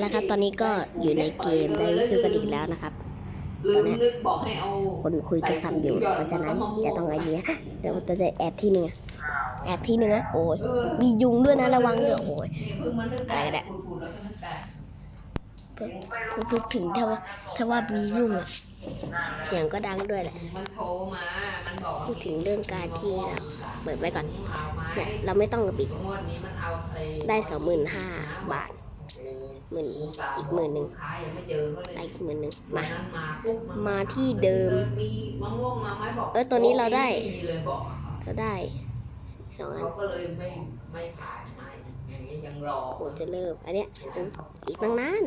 แล้วครับ ตอนนี้ก็อยู่ในเกมได้ซื้อกันอีกแล้วนะครับลืมนึกบอกให้เอาคนคุยโทรศัพท์อยู่เพราะฉะนั้นจะต้องไอเดียเดี๋ยวจะแอบที่หนึ่งแอบที่หนึ่งอะโอ้ยมียุงด้วยนะระวังเถอะโอ้ยอะไรก็ได้พูดๆแล้วก็นึกได้พูดถึงถ้าว่าถ้าว่ามียุ่งอะเสียงก็ดังด้วยแหละพูดถึงเรื่องการที่เราเปิดไว้ก่อนเนี่ยเราไม่ต้องกระปิดได้สองหมื่นห้าบาท หมื่นอีกหมื่นหนึ่งขายยังไม่เจอเขาเลยได้อีกหมื่นหนึ่งวันมานั้นมาปุ๊บนมาที่เดิมมีมะม่วงมาไหมบอกเออตัวนี้เราได้ม่มีเลยบอกเราได้สองอันเขาก็เลยไม่ไม่ขายไม่อย่างนี้ยังรอโอ้จะเริ่มอันเนี้ยอีกตั้งนาน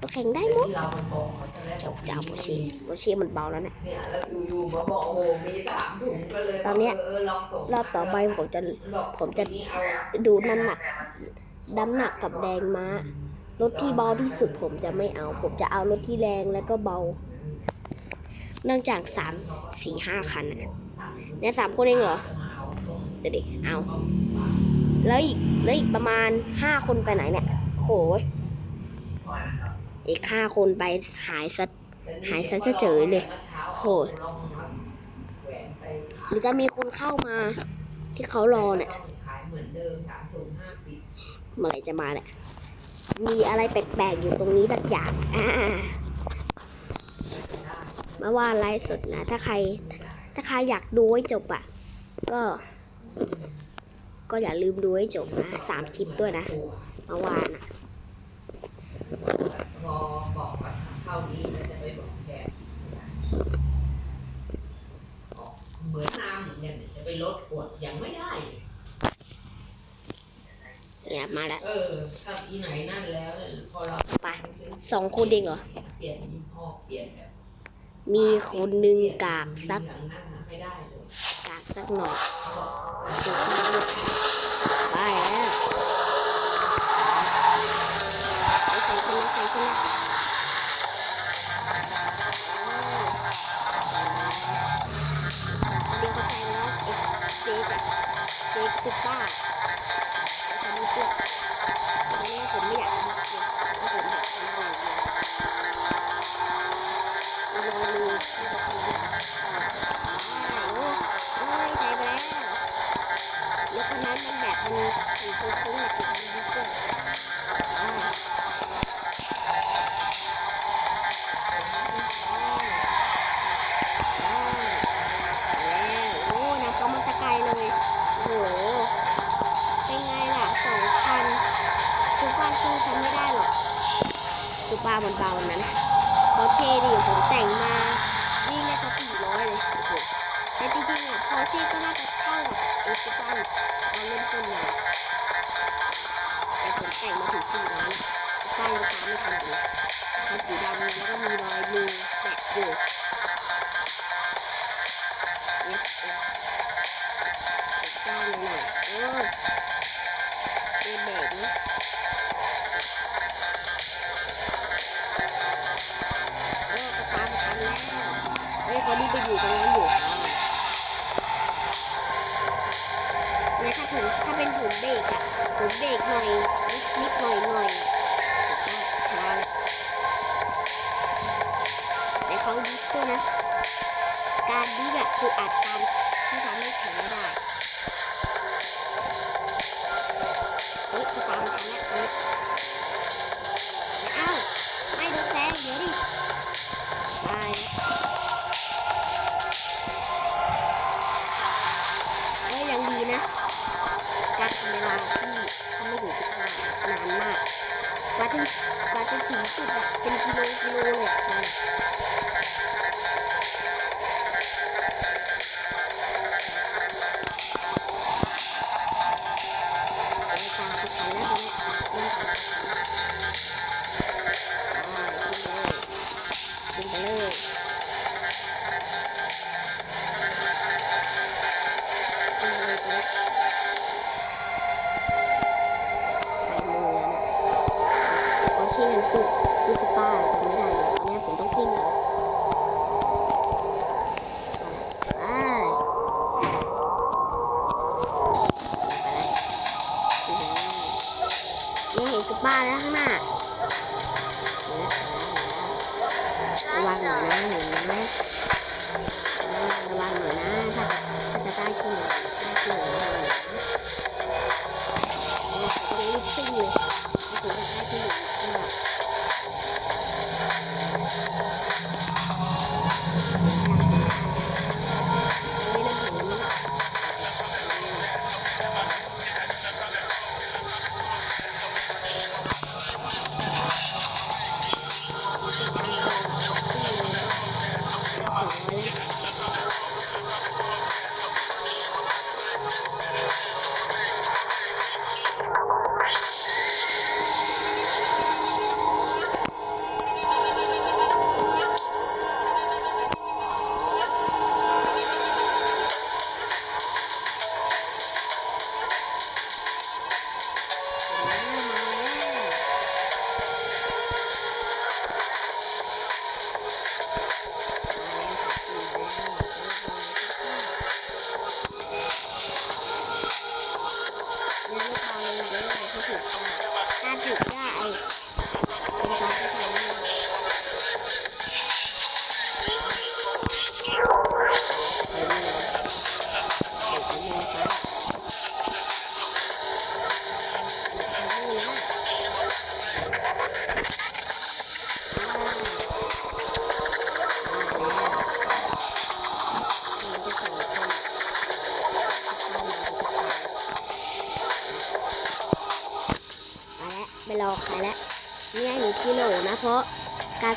ก็แข่งได้หมดที่เราไปบอกเขาจะได้เจ้าเจ้าโบชีโบชีมันเบาแล้วนะเนี่ยแล้วอยู่ๆมาบอกโอ้โหมีสามถุงก็เลยตอนเนี้ยเออลองส่งรอบต่อไปผมจะบอกผมจะทีนี้เอาดูน้ำหนักน้ำหนักกับแดงม้า รถที่เบาที่สุดผมจะไม่เอา ผมจะเอารถที่แรงแล้วก็เบา เนื่องจากสามสี่ห้าคันอะเนี่ยสามคนเองเหรอเดี๋ยวดิเอา แล้วอีกแล้วอีกประมาณห้าคนไปไหนเนี่ยโหยอีกห้าคนไปหายซะหายซะจะเจอเลยโหดหรือจะมีคนเข้ามาที่เขารอเนี่ยเหมือนเดิมสามถุงห้าปิดเมื่อไหร่จะมาเนี่ย มีอะไรแปลกๆอยู่ตรงนี้สักอย่างอ่ามาว่าไลฟ์สดนะ ถ้าใคร ถ้าใครอยากดูให้จบอะ ก็ ก็อย่าลืมดูให้จบนะสามคลิปด้วยนะเมื่อวานอะพอบอกว่าเท่านี้แล้วจะไปบอกแกเหมือนน้ำเหมือนกันจะไปลดขวดยังไม่ได้เนี่ยมาแล้ว เออถ้าที่ไหนนั่นแล้วเนี่ยพอเราไปสองคนเองเหรอ เปลี่ยนยี่ห้อเปลี่ยนแบบมีคนหนึ่งกากสักหลังนั้นน่ะไม่ได้เลยกากสักหน่อยเขาบอกไปแล้วใครชนะใครชนะ ดิผมแต่งมาวิ่งได้สักสี่ร้อยเลยแต่จริงๆอะพอเท่ก็น่าจะเท่ากับเอซูเปอร์ตอนเริ่มต้นมาแต่ผมแต่งมาถึงสี่ร้อยซูเปอร์ยังตาไม่ทันเลยคันสีดำแล้วก็มีรอยมือแตะอยู่เนี่ย เฮ้ยเขาดีไปอยู่ตรงนั้นอยู่อ่าเนี่ยถ้าผมถ้าเป็นผมเบรกอะผมเบรกหน่อยนิดนิดหน่อยหน่อยช้าแล้วแต่เขาดิฟด้วยนะ การดิฟอะคืออัดตามที่ทำให้แข็งไม่ได้เฮ้ยจะตามทันแล้วเฮ้ยอ้าวไม่โดนแซงเดี๋ยวดิตายาที่ทำไม่ถึงสิบห้านานมากกว่าจะกว่าจะถึงจุดแบบเป็นกิโลกิโลเลยอะนั่นอะ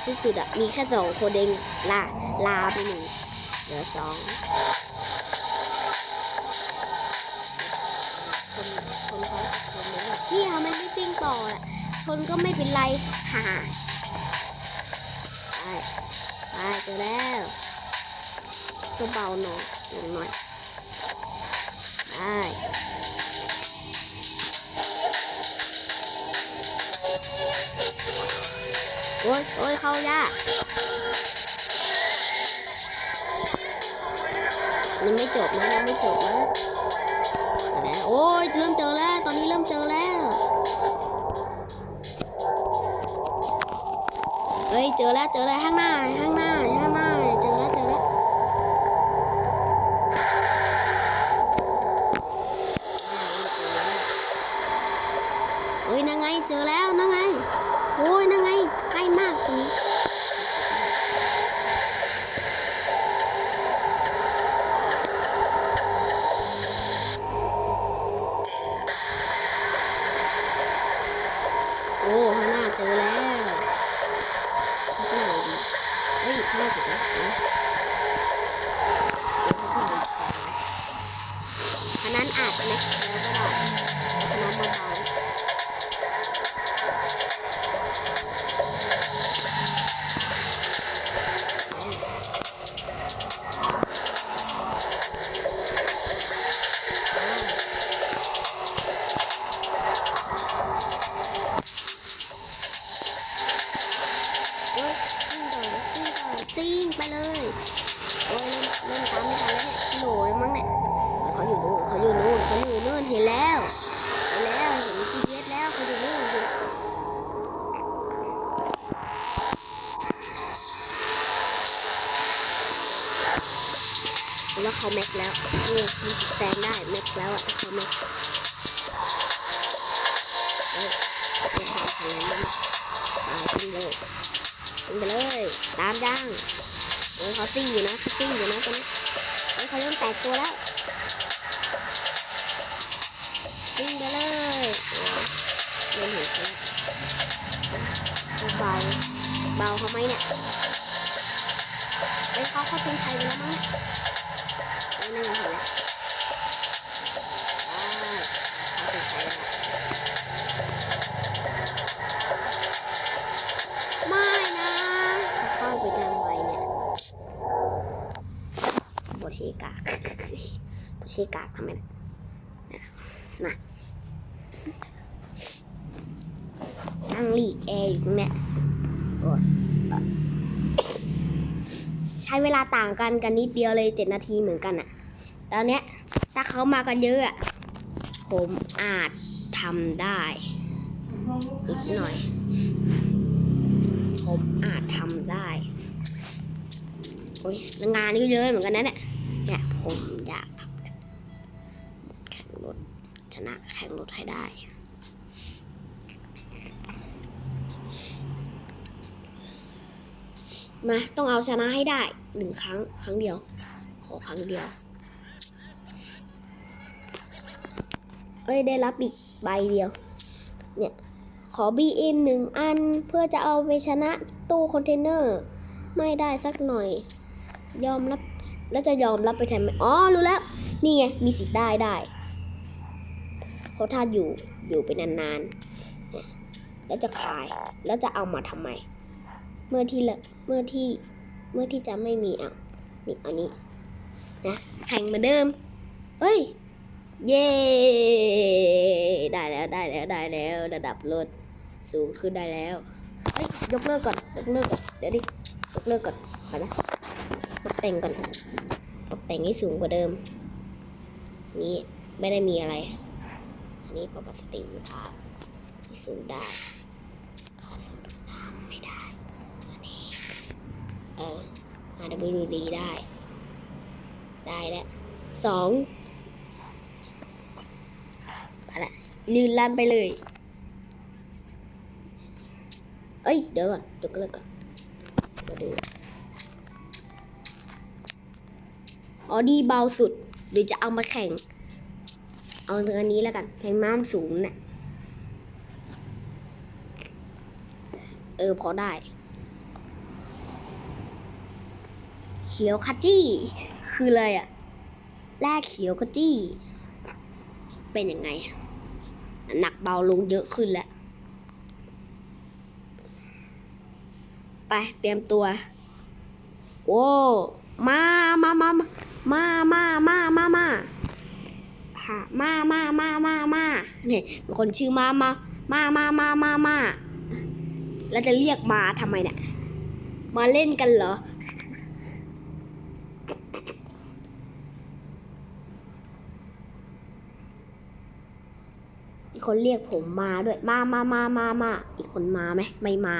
สิ้นสุดอะมีแค่สองคนเองลาลาไปหนึ่งเหลือสองคนคนเขาชนเลยแบบพี่ทำไมไม่ซิ่งต่ออะชนก็ไม่เป็นไรฮ่าไปไปเจอแล้วก็เบาหน่อยหน่อยไป โอ้ยโอ้ยเข้ายากยังไม่จบนะยังไม่จบนะแล้วโอ้ยเริ่มเจอแล้ว ตอนนี้เริ่มเจอแล้วเฮ้ยเจอแล้วเจอแล้วข้างหน้าข้างหน้าข้างหน้าเจอแล้วเจอแล้วเฮ้ยนั่งไงเจอแล้วนั่งไงโอ้ยนั่ง กล้ เขาแม็กแล้วนี่มีแซงได้แม็กแล้วอะเขาแม็กเอ้ยไม่ทันทันแล้วนะอ่าขึ้นเลยขึ้นไปเลย ตามย่างโอ้ยเขาซิ่งอยู่นะเขาซิ่งอยู่นะตอนนี้เฮ้ยเขาเริ่มแตกตัวแล้วซิ่งไปเลยโอ้ยเริ่มเห็นเขาแล้วเบาเบาเขาไหมเนี่ยเฮ้ยเขาเขาเส้นชัยไปแล้วมั้งเนี่เฮ้ยนั่นไห็นแล้วอ่าเส้นชัยแล้วไม่นะเข้าไปดังไวเนี่ยโบเชกากโบเชกากทำไมนะนะนั่งหลีกแอร์อยู่ตรงเนี้ยโอ้ยใช้เวลาต่างกันกันนิดเดียวเลยเจ็ดนาทีเหมือนกันอะ ตอนเนี้ยถ้าเขามากันเยอะอะผมอาจทำได้อีกหน่อย ผมอาจทำได้โอ้ยงานนี้ก็เยอะเหมือนกันนะเนี่ยเนี่ยผมอยากทำแข่งรถชนะแข่งรถให้ได้ มาต้องเอาชนะให้ได้หนึ่งครั้งครั้งเดียว ขอครั้งเดียว เอ้ยได้รับอีกใบเดียว เนี่ย ขอ BM หนึ่งอันเพื่อจะเอาไปชนะตู้คอนเทนเนอร์ ไม่ได้สักหน่อย ยอมรับ แล้วจะยอมรับไปทำไมอ๋อ รู้แล้ว นี่ไง มีสิทธิ์ได้ได้เพราะถ้าอยู่อยู่ไปนานๆเนี่ยแล้วจะขายแล้วจะเอามาทำไม เมื่อที่ละเมื่อที่เมื่อที่จะไม่มีอะนี่อันนี้นะแข่งเหมือนเดิม เอ้ย เย้ได้แล้วได้แล้วได้แล้วระดับรถสูงขึ้นได้แล้วเฮ้ยยกเลิกก่อนยกเลิกก่อนเดี๋ยวดิยกเลิกก่อนไปนะตกแต่งก่อนตกแต่งให้สูงกว่าเดิม นี่ไม่ได้มีอะไรอันนี้ปกติมันพาที่สูงได้ค่าสองสามไม่ได้อันนี้เออ RWD ได้ ได้แล้วสองไป ลืนลั่นไปเลย เอ้ย เดี๋ยวก่อนเดี๋ยวก็เลิกก่อนมาดูออดี้เบาสุดหรือจะเอามาแข่ง เอาเรือนี้แล้วกัน แข่งม้ามสูงเนี่ยเออ พอได้ เขียวขจี้ คืออะไรอะแรกเขียวขจี้ เป็นยังไง หนักเบาลงเยอะขึ้นแล้ว ไปเตรียมตัว โอ้มามามามามามามามาค่ะมามามามามาเนี่ยมีคนชื่อมามามามามามามาแล้วจะเรียกมาทำไมเนี่ย มาเล่นกันเหรอ คนเรียกผมมาด้วยมามามามามาอีกคนมาไหมไม่มา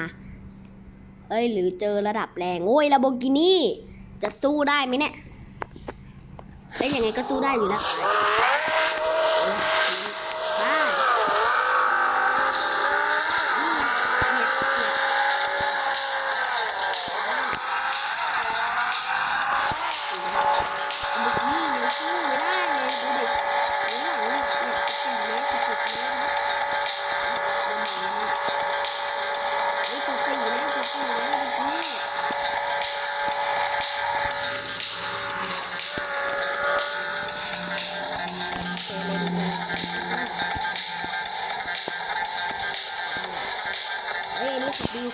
เอ้ย หรือเจอระดับแรงโอ้ยลาโบกินี่จะสู้ได้ไหมเนี่ยเอ้ยยังไงก็สู้ได้อยู่แล้ว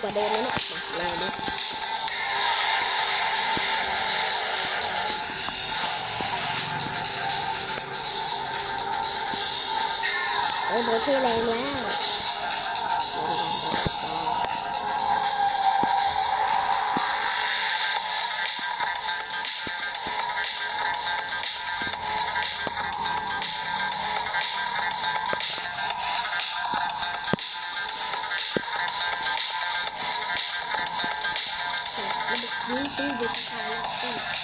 กว่าเดิมแล้วเนี่ยมาเลยดิโอ้โบเช่แรงแล้ว นี่ตู้บุก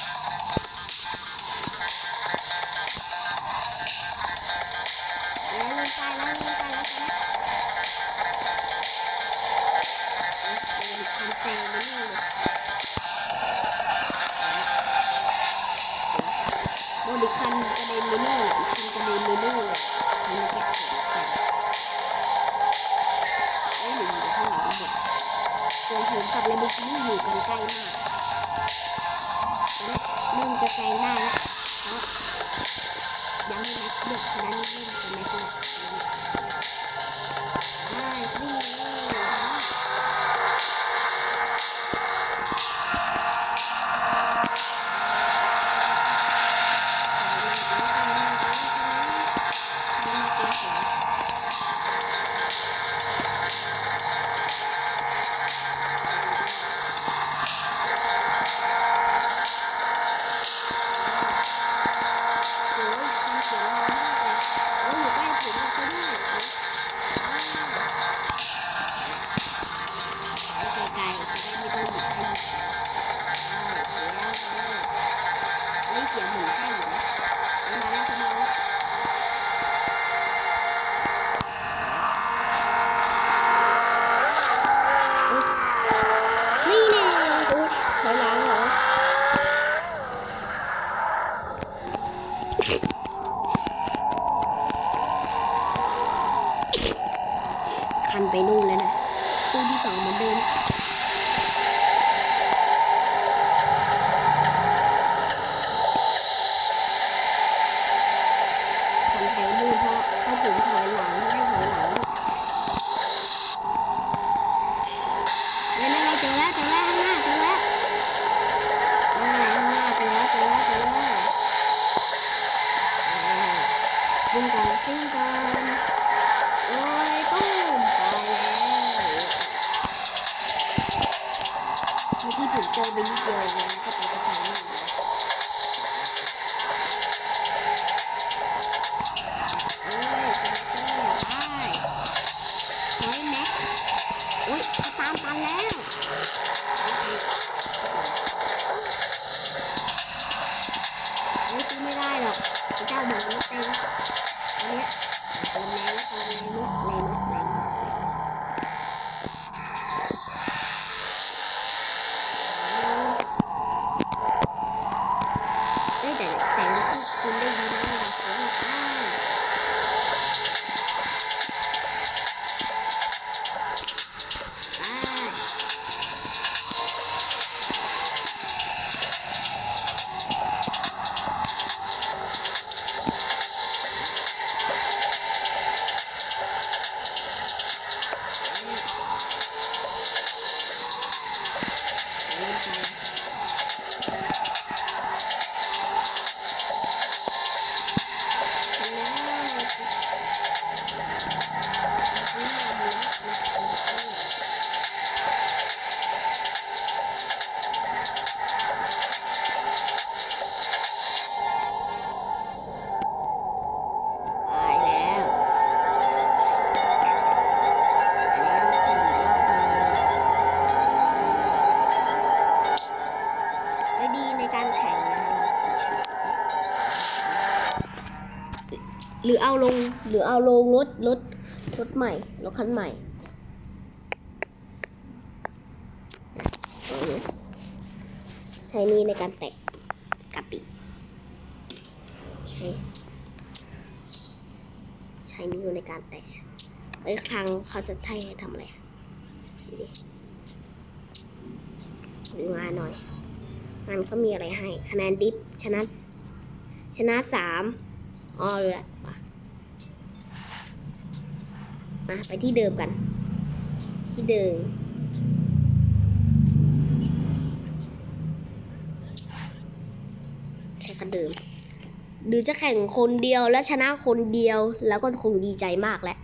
หรือเอาลงหรือเอาลงรถรถรถใหม่รถคันใหม่ใช้นี่ในการแตะกลับอีกใช้ใช้นิ้วในการแตะไอ้ครั้งเขาจะให้ทำอะไรดูงานหน่อยงานเขามีอะไรให้ คะแนนดิฟชนะชนะสามอ๋อรู้แล้ว มาไปที่เดิมกัน ที่เดิมใช้กันเดิม หรือจะแข่งคนเดียวและชนะคนเดียวแล้วก็คงดีใจมากแหละ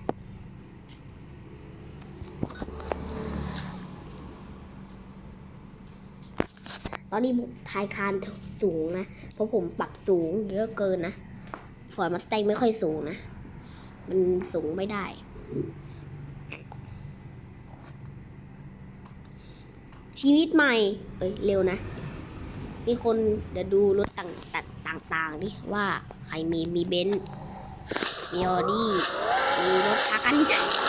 ตอนนี้ทายคานสูงนะ เพราะผมปรับสูงเยอะเกินนะ ฟอร์มาสแตงไม่ค่อยสูงนะ มันสูงไม่ได้ ชีวิตใหม่ เอ้ย เร็วนะ มีคนเดี๋ยวดูรถต่างต่างต่างดิว่าใครมีมีเบนซ์มีออดี้มีรถคากันสู้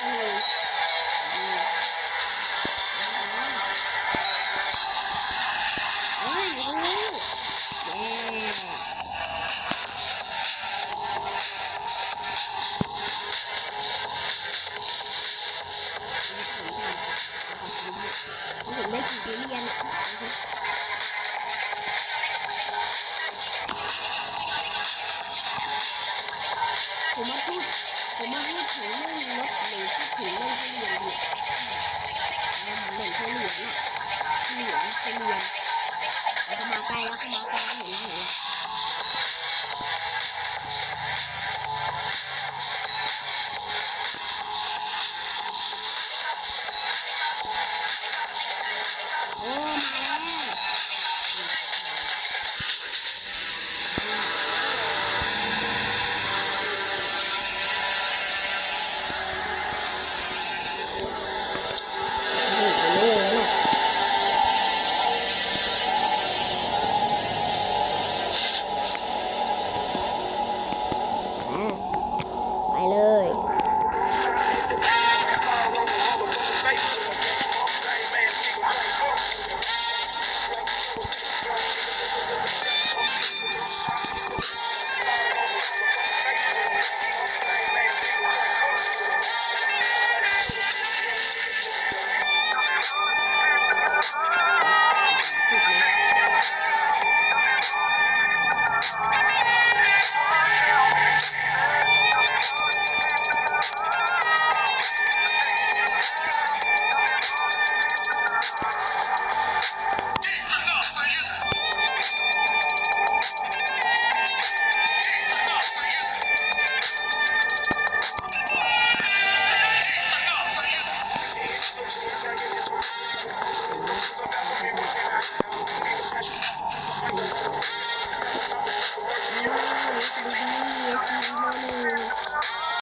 เ